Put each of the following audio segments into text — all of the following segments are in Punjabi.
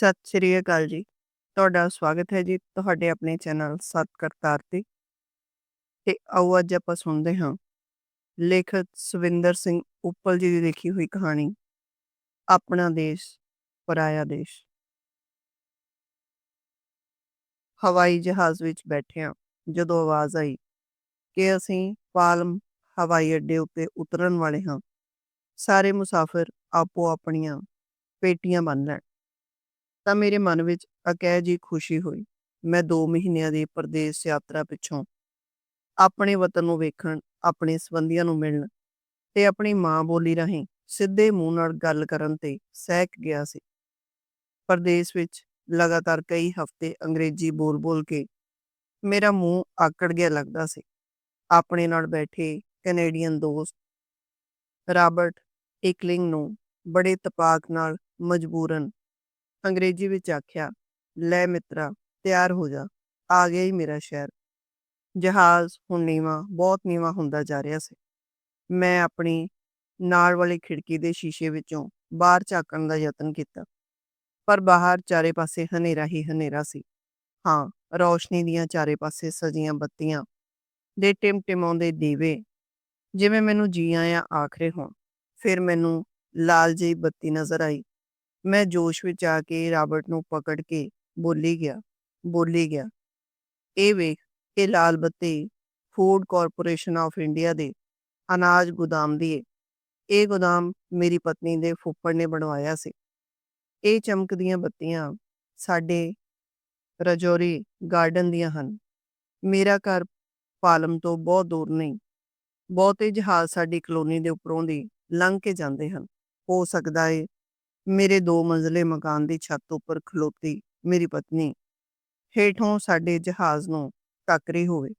ਸਤਿ ਸ਼੍ਰੀ ਅਕਾਲ ਜੀ। ਤੁਹਾਡਾ ਸਵਾਗਤ ਹੈ ਜੀ ਤੁਹਾਡੇ ਆਪਣੇ ਚੈਨਲ ਸਤ ਕਰਤਾਰ ਤੇ। ਤੇ ਆਓ ਅੱਜ ਆਪਾਂ ਸੁਣਦੇ ਹਾਂ ਲੇਖਕ ਸਵਿੰਦਰ ਸਿੰਘ ਉੱਪਲ ਜੀ ਦੀ ਲਿਖੀ ਹੋਈ ਕਹਾਣੀ, ਆਪਣਾ ਦੇਸ਼, ਪਰਾਇਆ ਦੇਸ਼। ਹਵਾਈ ਜਹਾਜ਼ ਵਿੱਚ ਬੈਠਿਆਂ ਜਦੋਂ ਆਵਾਜ਼ ਆਈ ਕਿ ਅਸੀਂ ਪਾਲਮ ਹਵਾਈ ਅੱਡੇ ਉੱਤੇ ਉਤਰਨ ਵਾਲੇ ਹਾਂ, ਸਾਰੇ ਮੁਸਾਫਿਰ ਆਪੋ ਆਪਣੀਆਂ ਪੇਟੀਆਂ ਬੰਨ ਲੈਣ ਤਾਂ ਮੇਰੇ ਮਨ ਵਿੱਚ ਅਕਹਿ ਜੀ ਖੁਸ਼ੀ ਹੋਈ। ਮੈਂ 2 ਮਹੀਨਿਆਂ ਦੀ ਪਰਦੇਸ ਯਾਤਰਾ ਪਿੱਛੋਂ ਆਪਣੇ ਵਤਨ ਨੂੰ ਵੇਖਣ, ਆਪਣੇ ਸਬੰਧੀਆਂ ਨੂੰ ਮਿਲਣ ਤੇ ਆਪਣੀ ਮਾਂ ਬੋਲੀ ਰਾਹੀਂ ਸਿੱਧੇ ਮੂੰਹ ਨਾਲ ਗੱਲ ਕਰਨ ਤੇ ਸਹਿਕ ਗਿਆ ਸੀ। ਪਰਦੇਸ ਵਿੱਚ ਲਗਾਤਾਰ ਕਈ ਹਫ਼ਤੇ ਅੰਗਰੇਜ਼ੀ ਬੋਲ-ਬੋਲ ਕੇ ਮੇਰਾ ਮੂੰਹ ਆਕੜ ਗਿਆ ਲੱਗਦਾ ਸੀ। ਆਪਣੇ ਨਾਲ ਬੈਠੇ ਕੈਨੇਡੀਅਨ ਦੋਸਤ ਰਾਬਰਟ ਇਕਲਿੰਗ ਨੂੰ ਬੜੇ ਤਪਾਕ ਨਾਲ ਮਜਬੂਰਨ ਅੰਗਰੇਜ਼ੀ ਵਿੱਚ ਆਖਿਆ, ਲੈ ਮਿੱਤਰਾ, ਤਿਆਰ ਹੋ ਜਾ, ਆ ਗਿਆ ਹੀ ਮੇਰਾ ਸ਼ਹਿਰ। ਜਹਾਜ਼ ਹੁਣ ਨੀਵਾਂ, ਬਹੁਤ ਨੀਵਾਂ ਹੁੰਦਾ ਜਾ ਰਿਹਾ ਸੀ। ਮੈਂ ਆਪਣੀ ਨਾਲ ਵਾਲੀ ਖਿੜਕੀ ਦੇ ਸ਼ੀਸ਼ੇ ਵਿੱਚੋਂ ਬਾਹਰ ਝਾਕਣ ਦਾ ਯਤਨ ਕੀਤਾ, ਪਰ ਬਾਹਰ ਚਾਰੇ ਪਾਸੇ ਹਨੇਰਾ ਹੀ ਹਨੇਰਾ ਸੀ। ਹਾਂ, ਰੌਸ਼ਨੀ ਦੀਆਂ ਚਾਰੇ ਪਾਸੇ ਸਜੀਆਂ ਬੱਤੀਆਂ ਦੇ ਟਿਮਟਿਮਾਉਂਦੇ ਦੀਵੇ, ਜਿਵੇਂ ਮੈਨੂੰ ਜੀ ਆਇਆਂ ਆਖਰੇ ਹੋਣ, ਫਿਰ ਮੈਨੂੰ ਲਾਲ ਜਿਹੀ ਬੱਤੀ ਨਜ਼ਰ ਆਈ। ਮੈਂ ਜੋਸ਼ ਵਿੱਚ ਆ ਕੇ ਰਾਬਰਟ ਨੂੰ ਪਕੜ ਕੇ ਬੋਲੀ ਗਿਆ ਬੋਲੀ ਗਿਆ, ਇਹ ਵੇਖ, ਇਹ ਲਾਲ ਬੱਤੀ ਫੂਡ ਕਾਰਪੋਰੇਸ਼ਨ ਆਫ ਇੰਡੀਆ ਦੇ ਅਨਾਜ ਗੋਦਾਮ ਦੀ ਏ। ਇਹ ਗੋਦਾਮ ਮੇਰੀ ਪਤਨੀ ਦੇ ਫੁੱਫੜ ਨੇ ਬਣਵਾਇਆ ਸੀ। ਇਹ ਚਮਕਦੀਆਂ ਬੱਤੀਆਂ ਸਾਡੇ ਰਜੌਰੀ ਗਾਰਡਨ ਦੀਆਂ ਹਨ। ਮੇਰਾ ਘਰ ਪਾਲਮ ਤੋਂ ਬਹੁਤ ਦੂਰ ਨਹੀਂ। ਬਹੁਤੇ ਜਹਾਜ਼ ਸਾਡੀ ਕਲੋਨੀ ਦੇ ਉੱਪਰੋਂ ਦੀ ਲੰਘ ਕੇ ਜਾਂਦੇ ਹਨ। ਹੋ ਸਕਦਾ ਏ ਮੇਰੇ ਦੋ ਮੰਜ਼ਲੇ ਮਕਾਨ ਦੀ ਛੱਤ ਉੱਪਰ ਖਲੋਤੀ ਮੇਰੀ ਪਤਨੀ। ਹੇਠੋਂ ਸਾਡੇ ਜਹਾਜ਼ ਨੂੰ ਤੱਕ ਰਹੀ ਹੋਵੇ।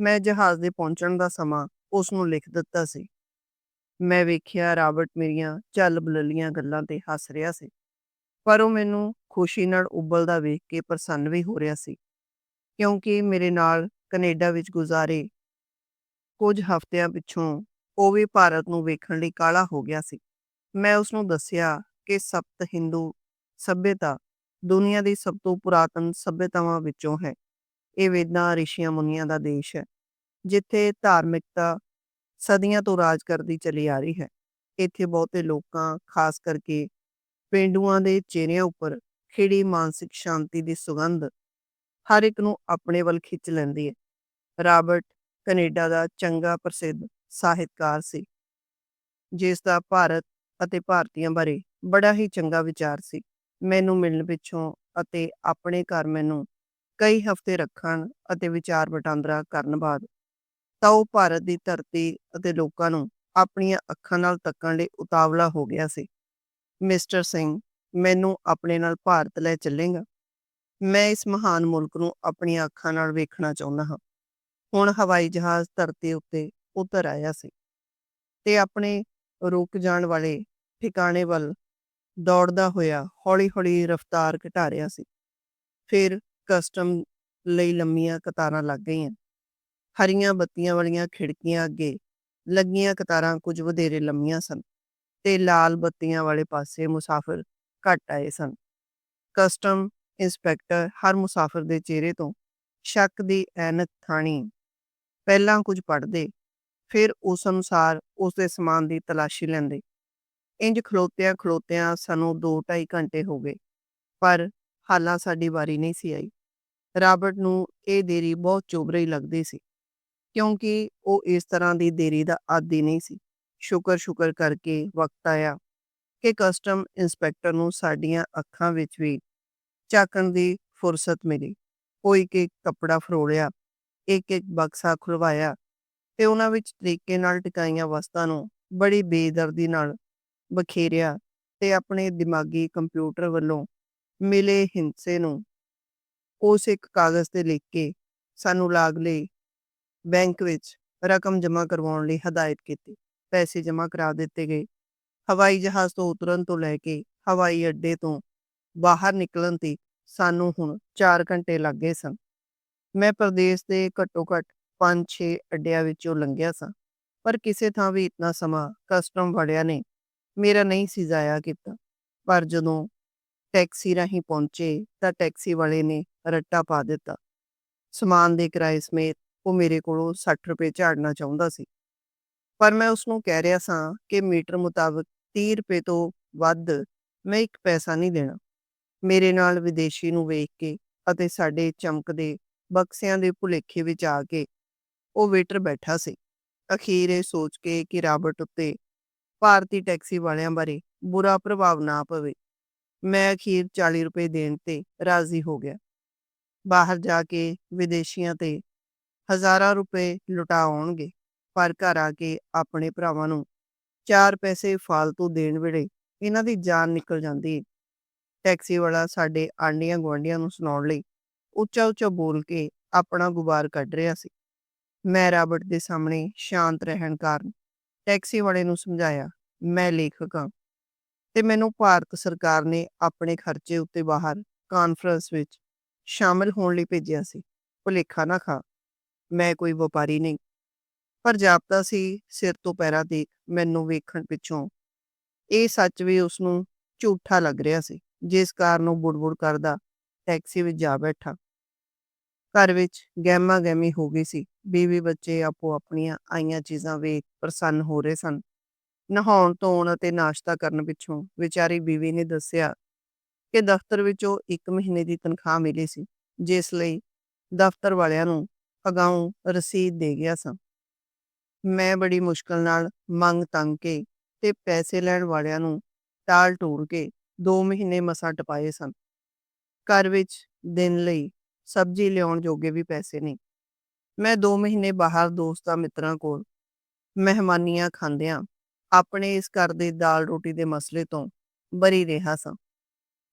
ਮੈਂ ਜਹਾਜ਼ ਦੇ ਪਹੁੰਚਣ ਦਾ ਸਮਾਂ ਉਸ ਨੂੰ ਲਿਖ ਦਿੱਤਾ ਸੀ। ਮੈਂ ਵੇਖਿਆ ਰਾਬਰਟ ਮੇਰੀਆਂ ਚੱਲ ਬਲਲੀਆਂ ਗੱਲਾਂ ਤੇ ਹੱਸ ਰਿਹਾ ਸੀ। ਪਰ ਉਹ ਮੈਨੂੰ ਖੁਸ਼ੀ ਨਾਲ ਉਬਲਦਾ ਵੇਖ ਕੇ ਪ੍ਰਸੰਨ ਵੀ ਹੋ ਰਿਹਾ ਸੀ। ਕਿਉਂਕਿ ਮੇਰੇ ਨਾਲ ਕੈਨੇਡਾ ਵਿੱਚ ਗੁਜ਼ਾਰੇ ਕੁਝ ਹਫ਼ਤਿਆਂ ਪਿੱਛੋਂ ਉਹ ਵੀ ਭਾਰਤ ਨੂੰ ਵੇਖਣ ਲਈ ਕਾਲਾ ਹੋ ਗਿਆ ਸੀ। ਮੈਂ ਉਸ ਨੂੰ ਦੱਸਿਆ ਕਿ ਸਪਤ ਹਿੰਦੂ ਸਭਿਅਤਾ ਦੁਨੀਆ ਦੀ ਸਭ ਤੋਂ ਪੁਰਾਤਨ ਸਭਿਅਤਾਵਾਂ ਵਿੱਚੋਂ ਹੈ। ਇਹ ਵੇਦਾਂ, ਰਿਸ਼ੀਆਂ, ਮੁਨੀਆਂ ਦਾ ਦੇਸ਼ ਹੈ, ਜਿੱਥੇ ਧਾਰਮਿਕਤਾ ਸਦੀਆਂ ਤੋਂ ਰਾਜ ਕਰਦੀ ਚਲੀ ਆ ਰਹੀ ਹੈ। ਇੱਥੇ ਬਹੁਤੇ ਲੋਕਾਂ, ਖਾਸ ਕਰਕੇ ਪਿੰਡੂਆਂ ਦੇ ਚਿਹਰਿਆਂ ਉੱਪਰ ਖਿੜੀ ਮਾਨਸਿਕ ਸ਼ਾਂਤੀ ਦੀ ਸੁਗੰਧ ਹਰ ਇੱਕ ਨੂੰ ਆਪਣੇ ਵੱਲ ਖਿੱਚ ਲੈਂਦੀ ਹੈ। ਰਾਬਰਟ ਕੈਨੇਡਾ ਦਾ ਚੰਗਾ ਪ੍ਰਸਿੱਧ ਸਾਹਿਤਕਾਰ ਸੀ ਜਿਸ ਦਾ ਭਾਰਤ ਅਤੇ ਭਾਰਤੀਆਂ ਬਾਰੇ ਬੜਾ ਹੀ ਚੰਗਾ ਵਿਚਾਰ ਸੀ। ਮੈਨੂੰ ਮਿਲਣ ਪਿੱਛੋਂ ਅਤੇ ਆਪਣੇ ਘਰ ਮੈਨੂੰ ਕਈ ਹਫ਼ਤੇ ਰੱਖਣ ਅਤੇ ਵਿਚਾਰ ਵਟਾਂਦਰਾ ਕਰਨ ਬਾਅਦ ਤਾਂ ਉਹ ਭਾਰਤ ਦੀ ਧਰਤੀ ਅਤੇ ਲੋਕਾਂ ਨੂੰ ਆਪਣੀਆਂ ਅੱਖਾਂ ਨਾਲ ਤੱਕਣ ਲਈ ਉਤਾਵਲਾ ਹੋ ਗਿਆ ਸੀ। ਮਿਸਟਰ ਸਿੰਘ, ਮੈਨੂੰ ਆਪਣੇ ਨਾਲ ਭਾਰਤ ਲੈ ਚੱਲੇਗਾ? ਮੈਂ ਇਸ ਮਹਾਨ ਮੁਲਕ ਨੂੰ ਆਪਣੀਆਂ ਅੱਖਾਂ ਨਾਲ ਵੇਖਣਾ ਚਾਹੁੰਦਾ ਹਾਂ। ਹੁਣ ਹਵਾਈ ਜਹਾਜ਼ ਧਰਤੀ ਉੱਤੇ ਉਤਰ ਆਇਆ ਸੀ ਤੇ ਆਪਣੇ ਰੁਕ ਜਾਣ ਵਾਲੇ ਠਿਕਾਣੇ ਵੱਲ ਦੌੜਦਾ ਹੋਇਆ ਹੌਲੀ-ਹੌਲੀ ਰਫ਼ਤਾਰ ਘਟਾ ਰਿਹਾ ਸੀ। ਫਿਰ ਕਸਟਮ ਲਈ ਲੰਮੀਆਂ ਕਤਾਰਾਂ ਲੱਗ ਗਈਆਂ। ਹਰੀਆਂ ਬੱਤੀਆਂ ਵਾਲੀਆਂ ਖਿੜਕੀਆਂ ਅੱਗੇ ਲੱਗੀਆਂ ਕਤਾਰਾਂ ਕੁਝ ਵਧੇਰੇ ਲੰਮੀਆਂ ਸਨ ਤੇ ਲਾਲ ਬੱਤੀਆਂ ਵਾਲੇ ਪਾਸੇ ਮੁਸਾਫ਼ਰ ਘੱਟ ਆਏ ਸਨ। ਕਸਟਮ ਇੰਸਪੈਕਟਰ ਹਰ ਮੁਸਾਫਰ ਦੇ ਚਿਹਰੇ ਤੋਂ ਸ਼ੱਕ ਦੀ ਐਨਕ ਥਾਣੀ, ਪਹਿਲਾਂ ਕੁਝ ਪੜਦੇ ਫਿਰ ਉਸ ਅਨੁਸਾਰ ਉਸ ਦੇ ਸਮਾਨ ਦੀ ਤਲਾਸ਼ੀ ਲੈਂਦੇ। ਇੰਜ ਖਲੋਤਿਆਂ ਖਲੋਤਿਆਂ ਸਾਨੂੰ 2-2.5 ਘੰਟੇ ਹੋ ਗਏ, ਪਰ ਹਾਲਾਂ ਸਾਡੀ ਵਾਰੀ ਨਹੀਂ ਸੀ ਆਈ। ਰਾਬਰਟ ਨੂੰ ਇਹ ਦੇਰੀ ਬਹੁਤ ਚੁਭ ਰਹੀ ਲੱਗਦੀ ਸੀ, ਕਿਉਂਕਿ ਉਹ ਇਸ ਤਰ੍ਹਾਂ ਦੀ ਦੇਰੀ ਦਾ ਆਦੀ ਨਹੀਂ ਸੀ। ਸ਼ੁਕਰ ਸ਼ੁਕਰ ਕਰਕੇ ਵਕਤ ਆਇਆ ਕਿ ਕਸਟਮ ਇੰਸਪੈਕਟਰ ਨੂੰ ਸਾਡੀਆਂ ਅੱਖਾਂ ਵਿੱਚ ਵੀ ਝਾਕਣ ਦੀ ਫੁਰਸਤ ਮਿਲੀ। ਉਹ ਇੱਕ ਇੱਕ ਕੱਪੜਾ ਫਰੋੜਿਆ ਇੱਕ ਇੱਕ ਬਕਸਾ ਖੁਲਵਾਇਆ ਤੇ ਉਹਨਾਂ ਵਿੱਚ ਤਰੀਕੇ ਨਾਲ ਟਿਕਾਈਆਂ ਵਸਤਾਂ ਨੂੰ ਬੜੀ ਬੇਦਰਦੀ ਨਾਲ ਬਖੇਰਿਆ ਤੇ ਆਪਣੇ ਦਿਮਾਗੀ ਕੰਪਿਊਟਰ ਵੱਲੋਂ ਮਿਲੇ ਹਿੰਸੇ ਨੂੰ ਉਸ ਇੱਕ ਕਾਗਜ਼ ਤੇ ਲਿਖ ਕੇ ਸਾਨੂੰ ਲਾਗਲੇ ਬੈਂਕ ਵਿੱਚ ਰਕਮ ਜਮ੍ਹਾਂ ਕਰਵਾਉਣ ਲਈ ਹਦਾਇਤ ਕੀਤੀ। ਪੈਸੇ ਜਮ੍ਹਾਂ ਕਰਾ ਦਿੱਤੇ ਗਏ। ਹਵਾਈ ਜਹਾਜ਼ ਤੋਂ ਉਤਰਨ ਤੋਂ ਲੈ ਕੇ ਹਵਾਈ ਅੱਡੇ ਤੋਂ ਬਾਹਰ ਨਿਕਲਣ 'ਤੇ ਸਾਨੂੰ ਹੁਣ 4 ਘੰਟੇ ਲੱਗ ਗਏ ਸਨ। ਮੈਂ ਪ੍ਰਦੇਸ਼ ਦੇ ਘੱਟੋ ਘੱਟ 5-6 ਅੱਡਿਆਂ ਵਿੱਚੋਂ ਲੰਘਿਆ ਸਾਂ। ਪਰ ਕਿਸੇ ਥਾਂ ਵੀ ਇਤਨਾ ਸਮਾਂ ਕਸਟਮ ਵਾਲਿਆਂ ਨੇ ਮੇਰਾ ਨਹੀਂ ਸੀ ਜ਼ਾਇਆ ਕੀਤਾ। ਪਰ ਜਦੋਂ ਟੈਕਸੀ ਰਾਹੀਂ ਪਹੁੰਚੇ ਤਾਂ ਟੈਕਸੀ ਵਾਲੇ ਨੇ ਰੱਟਾ ਪਾ ਦਿੱਤਾ। ਸਮਾਨ ਦੇ ਕਿਰਾਏ ਸਮੇਤ ਉਹ ਮੇਰੇ ਕੋਲੋਂ 60 ਰੁਪਏ ਝਾੜਨਾ ਚਾਹੁੰਦਾ ਸੀ। ਪਰ ਮੈਂ ਉਸ ਨੂੰ ਕਹਿ ਰਿਹਾ ਸਾਂ ਕਿ ਮੀਟਰ ਮੁਤਾਬਕ 30 ਰੁਪਏ ਤੋਂ ਵੱਧ ਮੈਂ ਇੱਕ ਪੈਸਾ ਨਹੀਂ ਦੇਣਾ। ਮੇਰੇ ਨਾਲ ਵਿਦੇਸ਼ੀ ਨੂੰ ਵੇਖ ਕੇ ਅਤੇ ਸਾਡੇ ਚਮਕਦੇ ਬਕਸਿਆਂ ਦੇ ਭੁਲੇਖੇ ਵਿੱਚ ਆ ਕੇ ਉਹ ਵੇਟਰ ਬੈਠਾ ਸੀ। ਅਖੀਰ ਇਹ ਸੋਚ ਕੇ ਕਿ ਰਾਬਰਟ ਉੱਤੇ ਭਾਰਤੀ ਟੈਕਸੀ ਵਾਲਿਆਂ ਬਾਰੇ ਬੁਰਾ ਪ੍ਰਭਾਵ ਨਾ ਪਵੇ। ਮੈਂ ਅਖੀਰ 40 ਰੁਪਏ ਦੇਣ ਤੇ ਰਾਜ਼ੀ ਹੋ ਗਿਆ। ਬਾਹਰ ਜਾ ਕੇ ਵਿਦੇਸ਼ੀਆਂ ਤੇ ਹਜ਼ਾਰਾਂ ਰੁਪਏ ਲੁਟਾ ਆਉਣਗੇ, ਪਰ ਘਰ ਆ ਕੇ ਆਪਣੇ ਭਰਾਵਾਂ ਨੂੰ ਚਾਰ ਪੈਸੇ ਫਾਲਤੂ ਦੇਣ ਵੇਲੇ ਇਹਨਾਂ ਦੀ ਜਾਨ ਨਿਕਲ ਜਾਂਦੀ ਹੈ ਟੈਕਸੀ ਵਾਲਾ ਸਾਡੇ ਆਂਡੀਆਂ ਗੁਆਂਢੀਆਂ ਨੂੰ ਸੁਣਾਉਣ ਲਈ ਉੱਚਾ ਉੱਚਾ ਬੋਲ ਕੇ ਆਪਣਾ ਗੁਬਾਰ ਕੱਢ ਰਿਹਾ ਸੀ। ਮੈਂ ਰਾਬਰਟ ਦੇ ਸਾਹਮਣੇ ਸ਼ਾਂਤ ਰਹਿਣ ਕਾਰਨ ਟੈਕਸੀ ਵਾਲੇ ਨੂੰ ਸਮਝਾਇਆ, ਮੈਂ ਲੇਖਕ ਹਾਂ। ਤੇ ਮੈਨੂੰ ਭਾਰਤ ਸਰਕਾਰ ਨੇ ਆਪਣੇ ਖਰਚੇ ਉੱਤੇ ਬਾਹਰ ਕਾਨਫਰੰਸ ਵਿੱਚ ਸ਼ਾਮਲ ਹੋਣ ਲਈ ਭੇਜਿਆ ਸੀ। ਭੁਲੇਖਾ ਨਾ ਖਾ, ਮੈਂ ਕੋਈ ਵਪਾਰੀ ਨਹੀਂ। ਪਰ ਜਾਪਦਾ ਸੀ, ਸਿਰ ਤੋਂ ਪੈਰਾਂ ਤੀਕ ਮੈਨੂੰ ਵੇਖਣ ਪਿੱਛੋਂ। ਇਹ ਸੱਚ ਵੀ ਉਸ ਨੂੰ ਝੂਠਾ ਲੱਗ ਰਿਹਾ ਸੀ, ਜਿਸ ਕਾਰਨ ਉਹ ਬੁੜਬੁੜ ਕਰਦਾ ਟੈਕਸੀ ਵਿੱਚ ਜਾ ਬੈਠਾ। ਘਰ ਵਿੱਚ ਗਹਿਮਾ ਗਹਿਮੀ ਹੋ ਗਈ ਸੀ। ਬੀਵੀ ਬੱਚੇ ਆਪੋ ਆਪਣੀਆਂ ਆਈਆਂ ਚੀਜ਼ਾਂ ਵੇਖ ਪ੍ਰਸੰਨ ਹੋ ਰਹੇ ਸਨ। ਨਹਾਉਣ, ਧੋਣ ਅਤੇ ਨਾਸ਼ਤਾ ਕਰਨ ਪਿੱਛੋਂ ਵਿਚਾਰੀ ਬੀਵੀ ਨੇ ਦੱਸਿਆ ਕਿ ਦਫ਼ਤਰ ਵਿੱਚੋਂ 1 ਮਹੀਨੇ ਦੀ ਤਨਖਾਹ ਮਿਲੀ ਸੀ, ਜਿਸ ਲਈ ਦਫ਼ਤਰ ਵਾਲਿਆਂ ਨੂੰ ਅਗਾਉਂ ਰਸੀਦ ਦੇ ਗਿਆ ਸਾਂ। ਮੈਂ ਬੜੀ ਮੁਸ਼ਕਲ ਨਾਲ ਮੰਗ ਤੰਗ ਕੇ ਤੇ ਪੈਸੇ ਲੈਣ ਵਾਲਿਆਂ ਨੂੰ ਟਾਲ ਟੂਰ ਕੇ 2 ਮਹੀਨੇ ਮਸਾਂ ਟਪਾਏ ਸਨ। ਘਰ ਵਿੱਚ ਦਿਨ ਲਈ ਸਬਜ਼ੀ ਲਿਆਉਣ ਜੋਗੇ ਵੀ ਪੈਸੇ ਨਹੀਂ। ਮੈਂ 2 ਮਹੀਨੇ ਬਾਹਰ ਦੋਸਤਾਂ ਮਿੱਤਰਾਂ ਕੋਲ ਮਹਿਮਾਨੀਆਂ ਖਾਂਦਿਆਂ ਆਪਣੇ ਇਸ ਘਰ ਦੇ ਦਾਲ ਰੋਟੀ ਦੇ ਮਸਲੇ ਤੋਂ ਬਰੀ ਰਿਹਾ ਸਾਂ।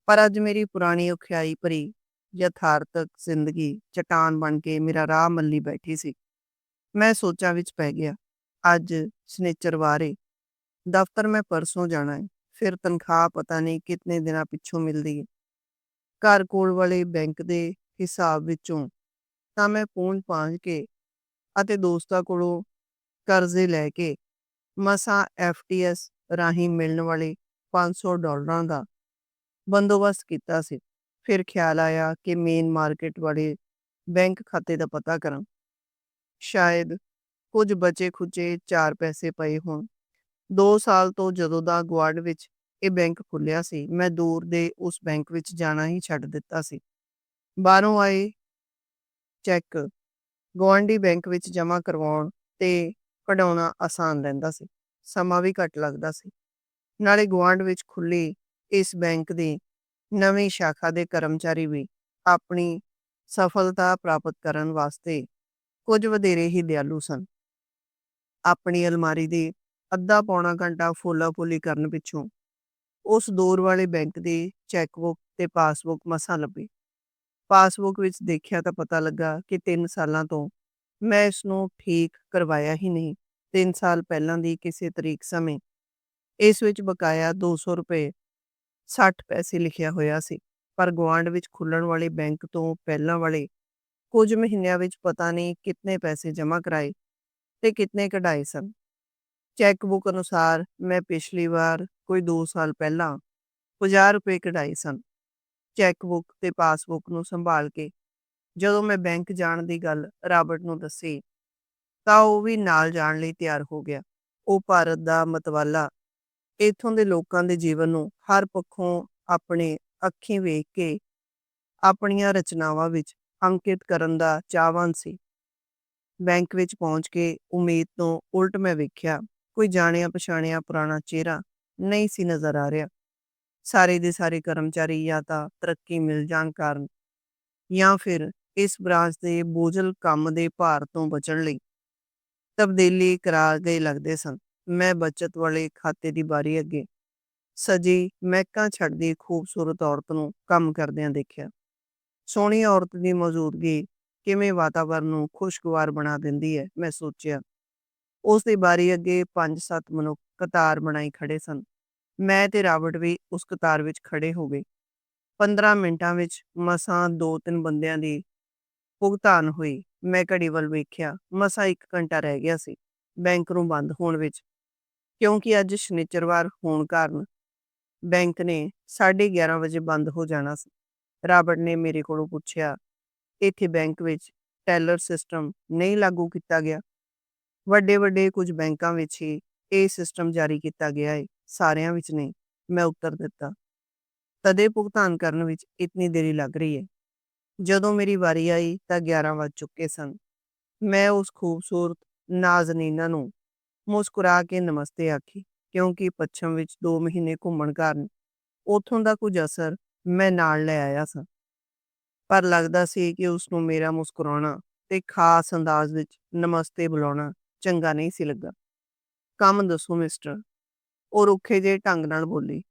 ਪਰ ਅੱਜ ਮੇਰੀ ਪੁਰਾਣੀ ਔਖਿਆਈ ਭਰੀ ਯਥਾਰਥਕ ਜ਼ਿੰਦਗੀ ਚਟਾਨ ਬਣ ਕੇ ਮੇਰਾ ਰਾਹ ਮੱਲੀ ਬੈਠੀ ਸੀ। ਮੈਂ ਸੋਚਾਂ ਵਿੱਚ ਪੈ ਗਿਆ, ਅੱਜ ਸ਼ਨੀਚਰਵਾਰ ਏ ਦਫ਼ਤਰ ਮੈਂ ਪਰਸੋਂ ਜਾਣਾ ਹੈ ਫਿਰ ਤਨਖਾਹ ਪਤਾ ਨਹੀਂ ਕਿਤਨੇ ਦਿਨਾਂ ਪਿੱਛੋਂ ਮਿਲਦੀ ਹੈ ਘਰ ਕੋਲ ਵਾਲੇ ਬੈਂਕ ਦੇ ਹਿਸਾਬ ਵਿੱਚੋਂ ਤਾਂ ਮੈਂ ਪੂੰਝ ਪਾਂਝ ਕੇ ਅਤੇ ਦੋਸਤਾਂ ਕੋਲੋਂ ਕਰਜ਼ੇ ਲੈ ਕੇ ਮਸਾਂ ਐਫਟੀਐਸ ਰਾਹੀਂ ਮਿਲਣ ਵਾਲੇ 500 ਡਾਲਰਾਂ ਦਾ ਬੰਦੋਬਸਤ ਕੀਤਾ ਸੀ। ਫਿਰ ਖਿਆਲ ਆਇਆ ਕਿ ਮੇਨ ਮਾਰਕੀਟ ਵਾਲੇ ਬੈਂਕ ਖਾਤੇ ਦਾ ਪਤਾ ਕਰਾਂ। ਸ਼ਾਇਦ ਕੁਝ ਬਚੇ ਖੁਚੇ 4 ਪੈਸੇ ਪਏ ਹੋਣ। 2 ਸਾਲ ਤੋਂ ਜਦੋਂ ਦਾ ਗੁਆਂਢ ਵਿੱਚ ਇਹ ਬੈਂਕ ਖੁੱਲਿਆ ਸੀ, ਮੈਂ ਦੂਰ ਦੇ ਉਸ ਬੈਂਕ ਵਿੱਚ ਜਾਣਾ ਹੀ ਛੱਡ ਦਿੱਤਾ ਸੀ। ਬਾਹਰੋਂ ਆਏ ਚੈੱਕ ਗੁਆਂਢੀ ਬੈਂਕ ਵਿੱਚ ਜਮ੍ਹਾਂ ਕਰਵਾਉਣ ਤੇ ਕਢਾਉਣਾ ਆਸਾਨ ਰਹਿੰਦਾ ਸੀ, ਸਮਾਂ ਵੀ ਘੱਟ ਲੱਗਦਾ ਸੀ। ਨਾਲੇ ਗੁਆਂਢ ਵਿੱਚ ਖੁੱਲੀ ਇਸ ਬੈਂਕ ਦੀ ਨਵੀਂ ਸ਼ਾਖਾ ਦੇ ਕਰਮਚਾਰੀ ਵੀ ਆਪਣੀ ਸਫਲਤਾ ਪ੍ਰਾਪਤ ਕਰਨ ਵਾਸਤੇ ਕੁਝ ਵਧੇਰੇ ਹੀ ਦਿਆਲੂ ਸਨ। ਆਪਣੀ ਅਲਮਾਰੀ ਦੇ ਅੱਧਾ ਪੌਣਾ ਘੰਟਾ ਫੋਲਾ ਫੋਲੀ ਕਰਨ ਪਿੱਛੋਂ ਉਸ ਦੂਰ ਵਾਲੇ ਬੈਂਕ ਦੀ ਚੈੱਕਬੁੱਕ ਤੇ ਪਾਸਬੁੱਕ ਮਸਾਂ ਲੱਭੀ। ਪਾਸਬੁੱਕ ਵਿੱਚ ਦੇਖਿਆ ਤਾਂ ਪਤਾ ਲੱਗਾ ਕਿ 3 ਸਾਲਾਂ ਤੋਂ ਮੈਂ ਇਸ ਨੂੰ ਠੀਕ ਕਰਵਾਇਆ ਹੀ ਨਹੀਂ 3 ਸਾਲ ਪਹਿਲਾਂ ਦੀ ਕਿਸੇ ਤਰੀਕ ਸਮੇਂ। ਇਸ ਵਿੱਚ ਬਕਾਇਆ 200 ਰੁਪਏ 60 ਪੈਸੇ ਲਿਖਿਆ ਹੋਇਆ ਸੀ, ਪਰ ਗੁਆਂਢ ਵਿੱਚ ਖੁੱਲਣ ਵਾਲੇ ਬੈਂਕ ਤੋਂ ਪਹਿਲਾਂ ਵਾਲੇ ਕੁਝ ਮਹੀਨਿਆਂ ਵਿੱਚ ਪਤਾ ਨਹੀਂ ਕਿੰਨੇ ਪੈਸੇ ਜਮ੍ਹਾਂ ਕਰਾਏ ਤੇ ਕਿੰਨੇ ਕਢਾਏ ਸਨ। ਚੈੱਕ ਬੁੱਕ ਅਨੁਸਾਰ ਮੈਂ ਪਿਛਲੀ ਵਾਰ ਕੋਈ 2 ਸਾਲ ਪਹਿਲਾਂ 50 ਰੁਪਏ ਕਢਾਏ ਸਨ। ਚੈੱਕਬੁੱਕ ਤੇ ਪਾਸਬੁੱਕ ਨੂੰ ਸੰਭਾਲ ਕੇ ਜਦੋਂ ਮੈਂ ਬੈਂਕ ਜਾਣ ਦੀ ਗੱਲ ਰਾਬਰਟ ਨੂੰ ਦੱਸੀ, ਤਾਂ ਉਹ ਵੀ ਨਾਲ ਜਾਣ ਲਈ ਤਿਆਰ ਹੋ ਗਿਆ। ਉਹ ਭਾਰਤ ਦਾ ਮਤਵਾਲਾ, ਇੱਥੋਂ ਦੇ ਲੋਕਾਂ ਦੇ ਜੀਵਨ ਨੂੰ ਹਰ ਪੱਖੋਂ ਆਪਣੇ ਅੱਖੀਂ ਵੇਖ ਕੇ ਆਪਣੀਆਂ ਰਚਨਾਵਾਂ ਵਿੱਚ ਅੰਕਿਤ ਕਰਨ ਦਾ ਚਾਹਵਾਨ ਸੀ। ਬੈਂਕ ਵਿੱਚ ਪਹੁੰਚ ਕੇ ਉਮੀਦ ਤੋਂ ਉਲਟ ਮੈਂ ਵੇਖਿਆ, ਕੋਈ ਜਾਣਿਆ ਪਛਾਣਿਆ ਪੁਰਾਣਾ ਚਿਹਰਾ ਨਹੀਂ ਸੀ ਨਜ਼ਰ ਆ ਰਿਹਾ। ਸਾਰੇ ਦੇ ਸਾਰੇ ਕਰਮਚਾਰੀ ਜਾਂ ਤਾਂ ਤਰੱਕੀ ਮਿਲ ਜਾਣ ਕਾਰਨ ਜਾਂ ਫਿਰ ਇਸ ਬ੍ਰਾਂਚ ਦੇ ਬੋਝਲ ਕੰਮ ਦੇ ਭਾਰ ਤੋਂ ਬਚਣ ਲਈ ਤਬਦੀਲੀ ਕਰਾ ਗਏ ਲੱਗਦੇ ਸਨ। ਮੈਂ ਬਚਤ ਵਾਲੇ ਖਾਤੇ ਦੀ ਬਾਰੀ ਅੱਗੇ ਸਜੀ ਮਹਿਕਾਂ ਛੱਡਦੀ ਖੂਬਸੂਰਤ ਔਰਤ ਨੂੰ ਕੰਮ ਕਰਦਿਆਂ ਦੇਖਿਆ। ਸੋਹਣੀ ਔਰਤ ਦੀ ਮੌਜੂਦਗੀ ਕਿਵੇਂ ਵਾਤਾਵਰਨ ਨੂੰ ਖੁਸ਼ਗਵਾਰ ਬਣਾ ਦਿੰਦੀ ਹੈ, ਮੈਂ ਸੋਚਿਆ। ਉਸ ਦੀ ਬਾਰੀ ਅੱਗੇ 5-7 ਮਨੁੱਖ ਕਤਾਰ ਬਣਾਈ ਖੜੇ ਸਨ। ਮੈਂ ਤੇ ਰਾਬਰਟ ਵੀ ਉਸ ਕਤਾਰ ਵਿੱਚ ਖੜੇ ਹੋ ਗਏ। 15 ਮਿੰਟਾਂ ਵਿੱਚ ਮਸਾਂ 2-3 ਬੰਦਿਆਂ ਦੀ ਭੁਗਤਾਨ ਹੋਈ। ਮੈਂ ਘੜੀ ਵੱਲ ਵੇਖਿਆ, ਮਸਾਂ 1 ਘੰਟਾ ਰਹਿ ਗਿਆ ਸੀ, ਬੈਂਕ ਨੂੰ ਬੰਦ ਹੋਣ ਵਿੱਚ। ਕਿਉਂਕਿ ਅੱਜ ਸ਼ਨੀਚਰਵਾਰ ਹੋਣ ਕਾਰਨ ਬੈਂਕ ਨੇ 11:30 ਵਜੇ ਬੰਦ ਹੋ ਜਾਣਾ ਸੀ। ਰਾਬਰਟ ਨੇ ਮੇਰੇ ਕੋਲੋਂ ਪੁੱਛਿਆ, ਇੱਥੇ ਬੈਂਕ ਵਿੱਚ ਟੈਲਰ ਸਿਸਟਮ ਨਹੀਂ ਲਾਗੂ ਕੀਤਾ ਗਿਆ? ਵੱਡੇ ਵੱਡੇ ਕੁਝ ਬੈਂਕਾਂ ਵਿੱਚ ਹੀ ਇਹ ਸਿਸਟਮ ਜਾਰੀ ਕੀਤਾ ਗਿਆ ਹੈ ਸਾਰਿਆਂ ਵਿੱਚ ਨਹੀਂ, ਮੈਂ ਉੱਤਰ ਦਿੱਤਾ। ਤਦੇ ਭੁਗਤਾਨ ਕਰਨ ਵਿੱਚ ਇਤਨੀ ਦੇਰੀ ਲੱਗ ਰਹੀ ਹੈ ਜਦੋਂ ਮੇਰੀ ਵਾਰੀ ਆਈ ਤਾਂ 11 ਵੱਜ ਚੁੱਕੇ ਸਨ। ਮੈਂ ਉਸ ਖੂਬਸੂਰਤ ਨਾਜ਼ਨੀਨਾ ਨੂੰ ਮੁਸਕਰਾ ਕੇ ਨਮਸਤੇ ਆਖੀ, ਕਿਉਂਕਿ ਪੱਛਮ ਵਿੱਚ 2 ਮਹੀਨੇ ਘੁੰਮਣ ਕਾਰਨ ਉਥੋਂ ਦਾ ਕੁਝ ਅਸਰ ਮੈਂ ਨਾਲ ਲੈ ਆਇਆ ਸਾਂ। ਪਰ ਲੱਗਦਾ ਸੀ ਕਿ ਉਸ ਨੂੰ ਮੇਰਾ ਮੁਸਕਰਾਉਣਾ ਤੇ ਖਾਸ ਅੰਦਾਜ਼ ਵਿੱਚ ਨਮਸਤੇ ਬੁਲਾਉਣਾ ਚੰਗਾ ਨਹੀਂ ਸੀ ਲੱਗਾ। ਕੰਮ ਦੱਸੋ, ਮਿਸਟਰ। ਉਹ ਰੁੱਖੇ ਜਿਹੇ ਢੰਗ ਨਾਲ ਬੋਲੀ।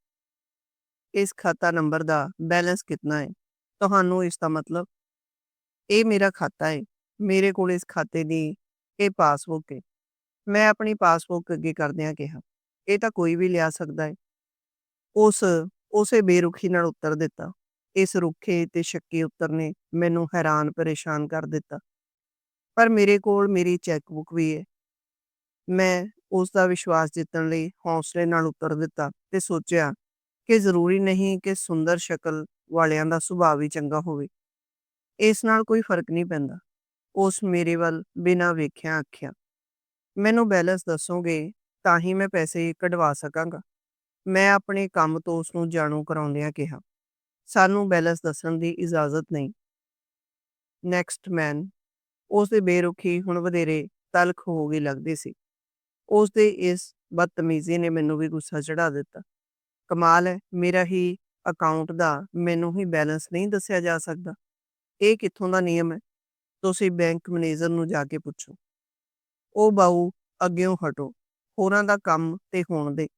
ਇਸ ਖਾਤਾ ਨੰਬਰ ਦਾ ਬੈਲੈਂਸ ਕਿੰਨਾ ਹੈ ਤੁਹਾਨੂੰ ਇਸ ਦਾ ਮਤਲਬ? ਇਹ ਮੇਰਾ ਖਾਤਾ ਹੈ ਮੇਰੇ ਕੋਲ ਇਸ ਖਾਤੇ ਦੀ ਇਹ ਪਾਸਬੁੱਕ ਹੈ ਮੈਂ ਆਪਣੀ ਪਾਸਬੁੱਕ ਅੱਗੇ ਕਰਦਿਆਂ ਕਿਹਾ, ਇਹ ਤਾਂ ਕੋਈ ਵੀ ਲਿਆ ਸਕਦਾ ਹੈ ਉਸ, ਉਸੇ ਬੇਰੁਖੀ ਨਾਲ ਉੱਤਰ ਦਿੱਤਾ। ਇਸ ਰੁੱਖੇ ਤੇ ਸ਼ੱਕੀ ਉੱਤਰ ਨੇ ਮੈਨੂੰ ਹੈਰਾਨ ਪਰੇਸ਼ਾਨ ਕਰ ਦਿੱਤਾ। ਪਰ ਮੇਰੇ ਕੋਲ ਮੇਰੀ ਚੈੱਕਬੁੱਕ ਵੀ ਹੈ ਮੈਂ ਉਸ ਦਾ ਵਿਸ਼ਵਾਸ ਜਿੱਤਣ ਲਈ ਹੌਸਲੇ ਨਾਲ ਉਤਰ ਦਿੱਤਾ ਤੇ ਸੋਚਿਆ ਕਿ ਜ਼ਰੂਰੀ ਨਹੀਂ ਕਿ ਸੁੰਦਰ ਸ਼ਕਲ ਵਾਲਿਆਂ ਦਾ ਸੁਭਾਅ ਵੀ ਚੰਗਾ ਹੋਵੇ। ਇਸ ਨਾਲ ਕੋਈ ਫ਼ਰਕ ਨਹੀਂ ਪੈਂਦਾ। ਉਸ ਮੇਰੇ ਵੱਲ ਬਿਨਾਂ ਵੇਖਿਆ ਆਖਿਆ, ਮੈਨੂੰ ਬੈਲੈਂਸ ਦੱਸੋਗੇ ਤਾਂ ਹੀ ਮੈਂ ਪੈਸੇ ਕਢਵਾ ਸਕਾਂਗਾ। ਮੈਂ ਆਪਣੇ ਕੰਮ ਤੋਂ ਉਸ ਨੂੰ ਜਾਣੂ ਕਰਾਉਂਦਿਆਂ ਕਿਹਾ, ਸਾਨੂੰ ਬੈਲੈਂਸ ਦੱਸਣ ਦੀ ਇਜਾਜ਼ਤ ਨਹੀਂ। ਨੈਕਸਟ ਮੈਨ ਉਸ ਦੇ ਬੇਰੁਖੀ ਹੁਣ ਵਧੇਰੇ ਤਲਖ ਹੋ ਗਈ ਲੱਗਦੀ ਸੀ। ਉਸ ਦੇ ਇਸ ਬਦਤਮੀਜ਼ੀ ਨੇ ਮੈਨੂੰ ਵੀ ਗੁੱਸਾ ਚੜਾ ਦਿੱਤਾ। ਕਮਾਲ ਹੈ, ਮੇਰਾ ਹੀ ਅਕਾਊਂਟ ਦਾ ਮੈਨੂੰ ਹੀ ਬੈਲੈਂਸ ਨਹੀਂ ਦੱਸਿਆ ਜਾ ਸਕਦਾ। ਇਹ ਕਿੱਥੋਂ ਦਾ ਨਿਯਮ ਹੈ? ਤੁਸੀਂ ਬੈਂਕ ਮੈਨੇਜਰ ਨੂੰ ਜਾ ਕੇ ਪੁੱਛੋ। ਉਹ ਬਾਊ, ਅੱਗਿਓਂ ਹਟੋ। ਹੋਰਾਂ ਦਾ ਕੰਮ ਤੇ ਹੋਣ ਦੇ।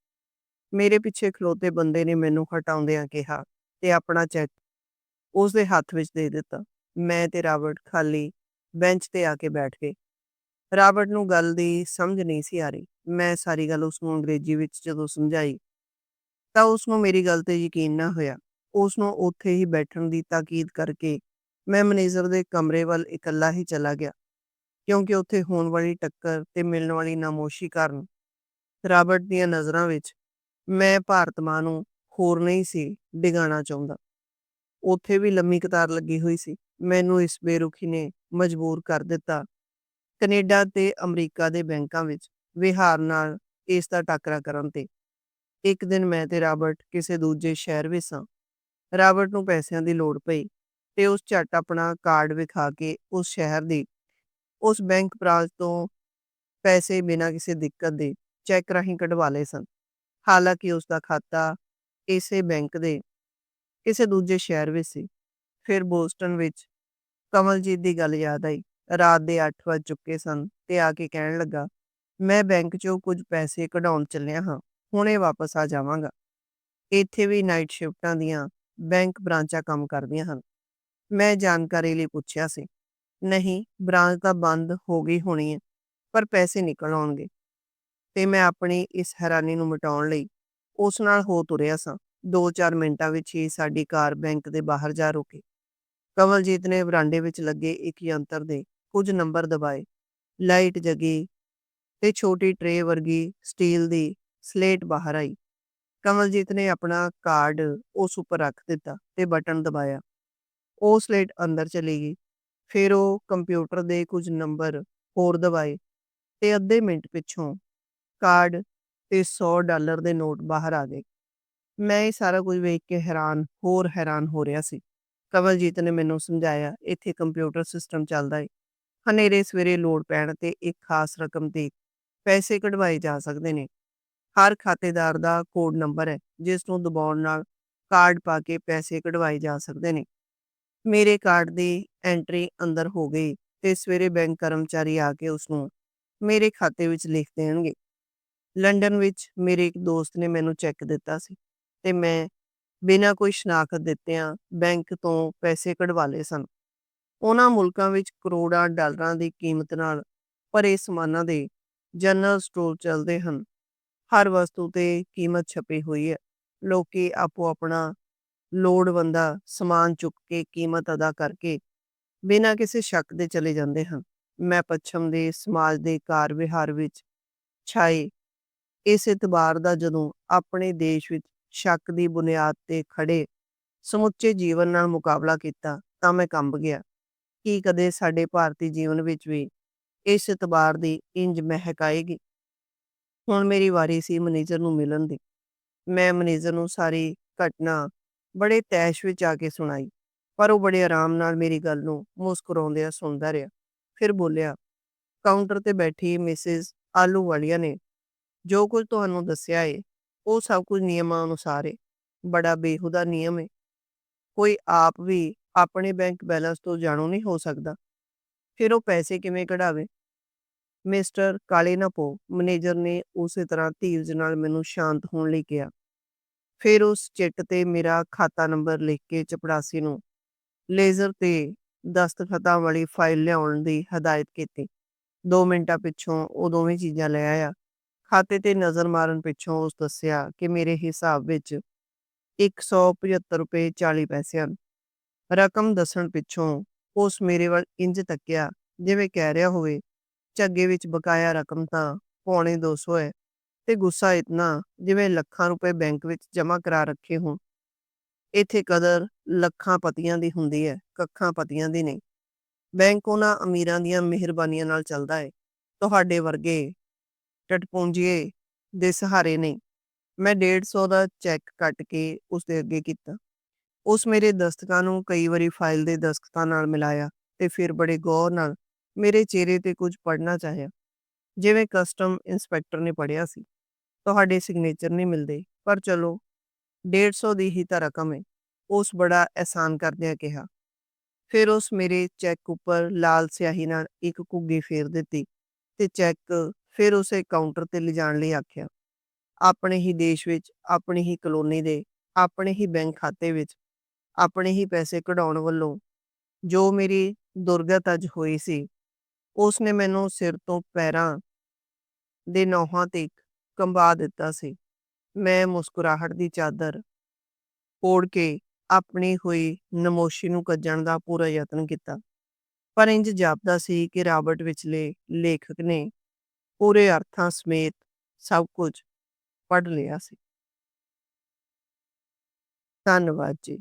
ਮੇਰੇ ਪਿੱਛੇ ਖਲੋਤੇ ਬੰਦੇ ਨੇ ਮੈਨੂੰ ਹਟਾਉਂਦਿਆਂ ਕਿਹਾ ਤੇ ਆਪਣਾ ਚੈੱਕ ਉਸ ਦੇ ਹੱਥ ਵਿੱਚ ਦੇ ਦਿੱਤਾ। ਮੈਂ ਤੇ ਰਾਬਰਟ ਖਾਲੀ ਬੈਂਚ ਤੇ ਆ ਕੇ ਬੈਠ ਗਏ। ਰਾਬਰਟ ਨੂੰ ਗੱਲ ਦੀ ਸਮਝ ਨਹੀਂ ਸੀ ਆ ਰਹੀ। ਮੈਂ ਸਾਰੀ ਗੱਲ ਉਸ ਨੂੰ ਅੰਗਰੇਜ਼ੀ ਵਿੱਚ ਜਦੋਂ ਸਮਝਾਈ, ਤਾਂ ਉਸ ਨੂੰ ਮੇਰੀ ਗੱਲ ਤੇ ਯਕੀਨ ਨਾ ਹੋਇਆ। ਉਸ ਨੂੰ ਉੱਥੇ ਹੀ ਬੈਠਣ ਦੀ ਤਾਕੀਦ ਕਰਕੇ ਮੈਂ ਮੈਨੇਜਰ ਦੇ ਕਮਰੇ ਵੱਲ ਇਕੱਲਾ ਹੀ ਚਲਾ ਗਿਆ, ਕਿਉਂਕਿ ਉੱਥੇ ਹੋਣ ਵਾਲੀ ਟੱਕਰ ਤੇ ਮਿਲਣ ਵਾਲੀ ਨਾਮੋਸ਼ੀ ਕਾਰਨ ਰਾਬਰਟ ਦੀਆਂ ਨਜ਼ਰਾਂ ਵਿੱਚ ਮੈਂ ਭਾਰਤ ਮਾਂ ਨੂੰ ਹੋਰ ਨਹੀਂ ਸੀ ਡਿਗਾਣਾ ਚਾਹੁੰਦਾ। ਉੱਥੇ ਵੀ ਲੰਮੀ ਕਤਾਰ ਲੱਗੀ ਹੋਈ ਸੀ। ਮੈਨੂੰ ਇਸ ਬੇਰੁਖੀ ਨੇ ਮਜਬੂਰ ਕਰ ਦਿੱਤਾ ਕੈਨੇਡਾ ਤੇ ਅਮਰੀਕਾ ਦੇ ਬੈਂਕਾਂ ਵਿੱਚ ਵਿਹਾਰ ਨਾਲ ਇਸ ਦਾ ਟਾਕਰਾ ਕਰਨ ਤੇ। ਇੱਕ ਦਿਨ ਮੈਂ ਤੇ ਰਾਬਰਟ ਕਿਸੇ ਦੂਜੇ ਸ਼ਹਿਰ ਵਿੱਚ ਸਾਂ। ਰਾਬਰਟ ਨੂੰ ਪੈਸਿਆਂ ਦੀ ਲੋੜ ਪਈ ਤੇ ਉਸ ਝੱਟ ਆਪਣਾ ਕਾਰਡ ਵਿਖਾ ਕੇ ਉਸ ਸ਼ਹਿਰ ਦੀ, ਉਸ ਬੈਂਕ ਬ੍ਰਾਂਚ ਤੋਂ ਪੈਸੇ ਬਿਨਾਂ ਕਿਸੇ ਦਿੱਕਤ ਦੇ ਚੈੱਕ ਰਾਹੀਂ ਕਢਵਾ ਲਏ ਸਨ। ਹਾਲਾਂਕਿ ਉਸ ਦਾ ਖਾਤਾ ਇਸੇ ਬੈਂਕ ਦੇ ਕਿਸੇ ਦੂਜੇ ਸ਼ਹਿਰ ਵਿੱਚ ਸੀ। ਫਿਰ ਬੋਸਟਨ ਵਿੱਚ ਕਮਲਜੀਤ ਦੀ ਗੱਲ ਯਾਦ ਆਈ। ਰਾਤ ਦੇ 8 ਵੱਜ ਚੁੱਕੇ ਸਨ ਤੇ ਆ ਕੇ ਕਹਿਣ ਲੱਗਾ, ਮੈਂ ਬੈਂਕ 'ਚੋਂ ਕੁਝ ਪੈਸੇ ਕਢਾਉਣ ਚੱਲਿਆ ਹਾਂ, ਹੁਣੇ ਵਾਪਸ ਆ ਜਾਵਾਂਗਾ। ਇੱਥੇ ਵੀ ਨਾਈਟ ਸ਼ਿਫਟਾਂ ਦੀਆਂ ਬੈਂਕ ਬ੍ਰਾਂਚਾਂ ਕੰਮ ਕਰਦੀਆਂ ਹਨ। ਮੈਂ ਜਾਣਕਾਰੀ ਲਈ ਪੁੱਛਿਆ ਸੀ। ਨਹੀਂ, ਬ੍ਰਾਂਚ ਤਾਂ ਬੰਦ ਹੋ ਗਈ ਹੋਣੀ ਹੈ, ਪਰ ਪੈਸੇ ਨਿਕਲ ਆਉਣਗੇ। ਤੇ ਮੈਂ ਆਪਣੀ ਇਸ ਹੈਰਾਨੀ ਨੂੰ ਮਿਟਾਉਣ ਲਈ ਉਸ ਨਾਲ ਹੋ ਤੁਰਿਆ ਸਾਂ। 2-4 ਮਿੰਟਾਂ ਵਿੱਚ ਹੀ ਸਾਡੀ ਕਾਰ ਬੈਂਕ ਦੇ ਬਾਹਰ ਜਾ ਰੁਕੀ। ਕਮਲਜੀਤ ਨੇ ਵਰਾਂਡੇ ਵਿੱਚ ਲੱਗੇ ਇੱਕ ਯੰਤਰ ਦੇ ਕੁਝ ਨੰਬਰ ਦਬਾਏ। ਲਾਈਟ ਜਗੀ ਤੇ ਛੋਟੀ ਟਰੇ ਵਰਗੀ ਸਟੀਲ ਦੀ ਸਲੇਟ ਬਾਹਰ ਆਈ। ਕਮਲਜੀਤ ਨੇ ਆਪਣਾ ਕਾਰਡ ਉਸ ਉੱਪਰ ਰੱਖ ਦਿੱਤਾ ਤੇ ਬਟਨ ਦਬਾਇਆ। ਉਹ ਸਲੇਟ ਅੰਦਰ ਚਲੀ ਗਈ। ਫਿਰ ਉਹ ਕੰਪਿਊਟਰ ਦੇ ਕੁਝ ਨੰਬਰ ਹੋਰ ਦਬਾਏ ਤੇ ਅੱਧੇ ਮਿੰਟ ਪਿੱਛੋਂ ਕਾਰਡ ਤੇ 100 ਡਾਲਰ ਦੇ ਨੋਟ ਬਾਹਰ ਆ ਗਏ। ਮੈਂ ਇਹ ਸਾਰਾ ਕੁਝ ਵੇਖ ਕੇ ਹੈਰਾਨ, ਹੋਰ ਹੈਰਾਨ ਹੋ ਰਿਹਾ ਸੀ। ਕਮਲਜੀਤ ਨੇ ਮੈਨੂੰ ਸਮਝਾਇਆ, ਇੱਥੇ ਕੰਪਿਊਟਰ ਸਿਸਟਮ ਚੱਲਦਾ ਹੈ ਹਨੇਰੇ ਸਵੇਰੇ ਲੋੜ ਪੈਣ ਤੇ ਇੱਕ ਖਾਸ ਰਕਮ ਤੇ ਪੈਸੇ ਕਢਵਾਏ ਜਾ ਸਕਦੇ ਨੇ। ਹਰ ਖਾਤੇਦਾਰ ਦਾ ਕੋਡ ਨੰਬਰ ਹੈ, ਜਿਸ ਨੂੰ ਦਬਾਉਣ ਨਾਲ ਕਾਰਡ ਪਾ ਕੇ ਪੈਸੇ ਕਢਵਾਏ ਜਾ ਸਕਦੇ ਨੇ। ਮੇਰੇ ਕਾਰਡ ਦੀ ਐਂਟਰੀ ਅੰਦਰ ਹੋ ਗਈ ਤੇ ਸਵੇਰੇ ਬੈਂਕ ਕਰਮਚਾਰੀ ਆ ਕੇ ਉਸ ਨੂੰ ਮੇਰੇ ਖਾਤੇ ਵਿੱਚ ਲਿਖ ਦੇਣਗੇ। ਲੰਡਨ ਵਿੱਚ ਮੇਰੇ ਇੱਕ ਦੋਸਤ ਨੇ ਮੈਨੂੰ ਚੈੱਕ ਦਿੱਤਾ ਸੀ ਤੇ ਮੈਂ ਬਿਨਾਂ ਕੋਈ ਸ਼ਨਾਖਤ ਦਿੱਤਿਆਂ ਬੈਂਕ ਤੋਂ ਪੈਸੇ ਕਢਵਾ ਲਏ ਸਨ। ਉਹਨਾਂ ਮੁਲਕਾਂ ਵਿੱਚ ਕਰੋੜਾਂ ਡਾਲਰਾਂ ਦੀ ਕੀਮਤ ਨਾਲ ਭਰੇ ਸਮਾਨਾਂ ਦੇ ਜਨਰਲ ਸਟੋਰ ਚੱਲਦੇ ਹਨ। ਹਰ ਵਸਤੂ ਤੇ ਕੀਮਤ ਛਪੀ ਹੋਈ ਹੈ। ਲੋਕੀ ਆਪੋ ਆਪਣਾ ਲੋੜਵੰਦਾ ਸਮਾਨ ਚੁੱਕ ਕੇ ਕੀਮਤ ਅਦਾ ਕਰਕੇ ਬਿਨਾਂ ਕਿਸੇ ਸ਼ੱਕ ਦੇ ਚਲੇ ਜਾਂਦੇ ਹਨ। ਮੈਂ ਪੱਛਮ ਦੇ ਸਮਾਜ ਦੇ ਕਾਰ ਵਿਹਾਰ ਵਿੱਚ ਛਾਏ ਇਸ ਇਤਬਾਰ ਦਾ ਜਦੋਂ ਆਪਣੇ ਦੇਸ਼ ਵਿੱਚ ਸ਼ੱਕ ਦੀ ਬੁਨਿਆਦ ਤੇ ਖੜੇ ਸਮੁੱਚੇ ਜੀਵਨ ਨਾਲ ਮੁਕਾਬਲਾ ਕੀਤਾ ਤਾਂ ਮੈਂ ਕੰਬ ਗਿਆ। ਕੀ ਕਦੇ ਸਾਡੇ ਭਾਰਤੀ ਜੀਵਨ ਵਿੱਚ ਵੀ ਇਸ ਇਤਬਾਰ ਦੀ ਇੰਜ ਮਹਿਕ ਆਏਗੀ। ਹੁਣ ਮੇਰੀ ਵਾਰੀ ਸੀ ਮੈਨੇਜਰ ਨੂੰ ਮਿਲਣ ਦੀ। ਮੈਂ ਮੈਨੇਜਰ ਨੂੰ ਸਾਰੀ ਘਟਨਾ ਬੜੇ ਤੈਸ਼ ਵਿੱਚ ਆ ਕੇ ਸੁਣਾਈ, ਪਰ ਉਹ ਬੜੇ ਆਰਾਮ ਨਾਲ ਮੇਰੀ ਗੱਲ ਨੂੰ ਮੁਸਕਰਾਉਂਦਿਆਂ ਸੁਣਦਾ ਰਿਹਾ। ਫਿਰ ਬੋਲਿਆ, ਕਾਊਂਟਰ ਤੇ ਬੈਠੀ ਮਿਸਿਸ ਆਲੂਵਾਲੀਆ ਨੇ ਜੋ ਕੁਝ ਤੁਹਾਨੂੰ ਦੱਸਿਆ ਏ, ਉਹ ਸਭ ਕੁਝ ਨਿਯਮਾਂ ਅਨੁਸਾਰ ਏ। ਬੜਾ ਬੇਹੁਦਾ ਨਿਯਮ ਏ। ਕੋਈ ਆਪ ਵੀ ਆਪਣੇ ਬੈਂਕ ਬੈਲੈਂਸ ਤੋਂ ਜਾਣੂ ਨਹੀਂ ਹੋ ਸਕਦਾ। ਫਿਰ ਉਹ ਪੈਸੇ ਕਿਵੇਂ ਕਢਾਵੇ? ਮਿਸਟਰ ਕਾਲੇ ਨਾ ਪੋ ਮੈਨੇਜਰ ਨੇ ਉਸੇ ਤਰ੍ਹਾਂ ਧੀਰਜ ਨਾਲ ਮੈਨੂੰ ਸ਼ਾਂਤ ਹੋਣ ਲਈ ਕਿਹਾ। ਫਿਰ ਉਸ ਚਿੱਟ ਤੇ ਮੇਰਾ ਖਾਤਾ ਨੰਬਰ ਲਿਖ ਕੇ ਚਪੜਾਸੀ ਨੂੰ ਲੇਜ਼ਰ ਤੇ ਦਸਤਖਤਾਂ ਵਾਲੀ ਫਾਈਲ ਲਿਆਉਣ ਦੀ ਹਦਾਇਤ ਕੀਤੀ। 2 ਮਿੰਟਾਂ ਪਿੱਛੋਂ ਉਹ ਦੋਵੇਂ ਚੀਜ਼ਾਂ ਲੈ ਆਇਆ। ਖਾਤੇ ਤੇ ਨਜ਼ਰ ਮਾਰਨ ਪਿੱਛੋਂ ਉਸ ਦੱਸਿਆ ਕਿ ਮੇਰੇ ਹਿਸਾਬ ਵਿੱਚ 175 ਰੁਪਏ 40 ਪੈਸੇ ਹਨ। ਰਕਮ ਦੱਸਣ ਪਿੱਛੋਂ ਉਸ ਮੇਰੇ ਵੱਲ ਇੰਜ ਤੱਕਿਆ, ਜਿਵੇਂ ਕਹਿ ਰਿਹਾ ਹੋਵੇ ਝੱਗੇ ਵਿੱਚ ਬਕਾਇਆ ਰਕਮ ਤਾਂ ਪੌਣੇ 200 ਹੈ, ਤੇ ਗੁੱਸਾ ਇਤਨਾ ਜਿਵੇਂ ਲੱਖਾਂ ਰੁਪਏ ਬੈਂਕ ਵਿੱਚ ਜਮ੍ਹਾਂ ਕਰਾ ਰੱਖੇ ਹੋਣ। ਇੱਥੇ ਕਦਰ ਲੱਖਾਂ ਪਤੀਆਂ ਦੀ ਹੁੰਦੀ ਹੈ, ਕੱਖਾਂ ਪਤੀਆਂ ਦੀ ਨਹੀਂ। ਬੈਂਕ ਉਹਨਾਂ ਅਮੀਰਾਂ ਦੀਆਂ ਮਿਹਰਬਾਨੀਆਂ ਨਾਲ ਚੱਲਦਾ ਹੈ ਤੁਹਾਡੇ ਵਰਗੇ ਟਟਪੂੰਜੀਏ ਦੇ ਸਹਾਰੇ ਨਹੀਂ। ਮੈਂ 150 ਦਾ ਚੈੱਕ ਕੱਟ ਕੇ ਉਸ ਦੇ ਅੱਗੇ ਕੀਤਾ। ਉਸ ਮੇਰੇ ਦਸਤਕਾਂ ਨੂੰ ਕਈ ਵਾਰੀ ਫਾਈਲ ਦੇ ਦਸਤਕਾਂ ਨਾਲ ਮਿਲਾਇਆ ਤੇ ਫਿਰ ਬੜੇ ਗੌਰ ਨਾਲ ਮੇਰੇ ਚਿਹਰੇ ਤੇ ਕੁਝ ਪੜ੍ਹਨਾ ਚਾਹਿਆ। ਜਿਵੇਂ ਕਸਟਮ ਇੰਸਪੈਕਟਰ ਨੇ ਪੜ੍ਹਿਆ ਸੀ। ਤੁਹਾਡੇ ਸਿਗਨੇਚਰ ਨਹੀਂ ਮਿਲਦੇ, ਪਰ ਚਲੋ 150 ਦੀ ਹੀ ਤਾਂ ਰਕਮ ਹੈ ਉਸ ਬੜਾ ਅਹਿਸਾਨ ਕਰਦਿਆਂ ਕਿਹਾ। ਫਿਰ ਉਸ ਮੇਰੇ ਚੈੱਕ ਉੱਪਰ ਲਾਲ ਸਿਆਹੀ ਨਾਲ ਇੱਕ ਘੁੱਗੀ ਫੇਰ ਦਿੱਤੀ ਤੇ ਚੈੱਕ ਫਿਰ ਉਸੇ ਕਾਊਂਟਰ ਤੇ ਲਿਜਾਣ ਲਈ ਆਖਿਆ, ਆਪਣੇ ਹੀ ਦੇਸ਼ ਵਿੱਚ, ਆਪਣੀ ਹੀ ਕਲੋਨੀ ਦੇ, ਆਪਣੇ ਹੀ ਬੈਂਕ ਖਾਤੇ ਵਿੱਚ ਆਪਣੇ ਹੀ ਪੈਸੇ ਕਢਾਉਣ ਵੱਲੋਂ ਜੋ ਮੇਰੀ ਦੁਰਗਤ ਅੱਜ ਹੋਈ ਸੀ ਉਸ ਨੇ ਮੈਨੂੰ ਸਿਰ ਤੋਂ ਪੈਰਾਂ ਦੇ ਨੌਹਾਂ ਤੇ ਕੰਬਾ ਦਿੱਤਾ ਸੀ। ਮੈਂ ਮੁਸਕਰਾਹਟ ਦੀ ਚਾਦਰ ਓੜ ਕੇ ਆਪਣੀ ਹੋਈ ਨਮੋਸ਼ੀ ਨੂੰ ਕੱਜਣ ਦਾ ਪੂਰਾ ਯਤਨ ਕੀਤਾ। ਪਰ ਇੰਜ ਜਾਪਦਾ ਸੀ ਕਿ ਰਾਬਰਟ ਵਿਚਲੇ ਲੇਖਕ ਨੇ ਪੂਰੇ ਅਰਥਾਂ ਸਮੇਤ ਸਭ ਕੁਝ ਪੜ੍ਹ ਲਿਆ ਸੀ। ਧੰਨਵਾਦ ਜੀ।